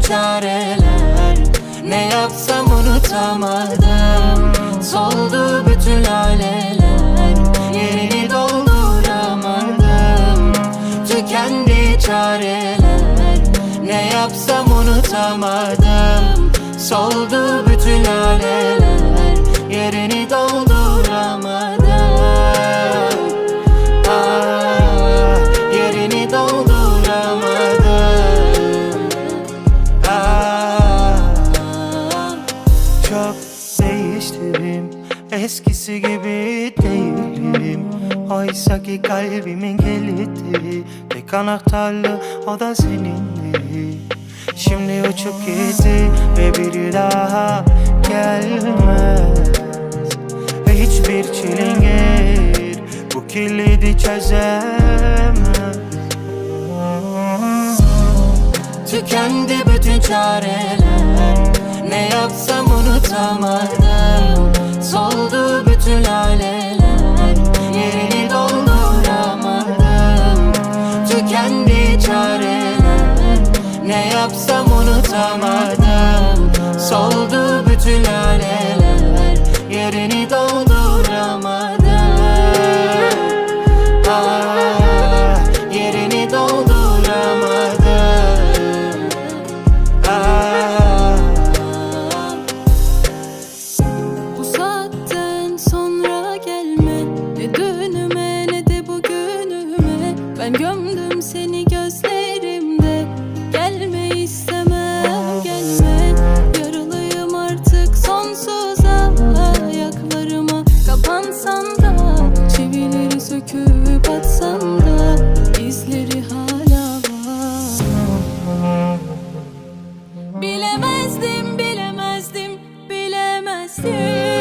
çareler. Ne yapsam unutamadım. Soldu bütün laleler. Yerini dolduramadım. Tükendi çareler. Ne yapsam unutamadım. Soldu bütün laleler. Yerini dolduramadım değiştim Eskisi gibi değilim Oysa ki kalbimin kilidi. Tek anahtarlı o da senindi. Şimdi uçup gitti ve bir daha gelmez. Hiçbir çilingir bu kilidi çözemez. Tükendi bütün çareler. Ne yapsam unutamadım yapsam unutamadım. Soldu bütün laleler Yerini dolduramadım. Ah, Yerini dolduramadım. Ah, Bu sonra gelme. Ne dönüme ne de bugünüme Ben gömdüm see.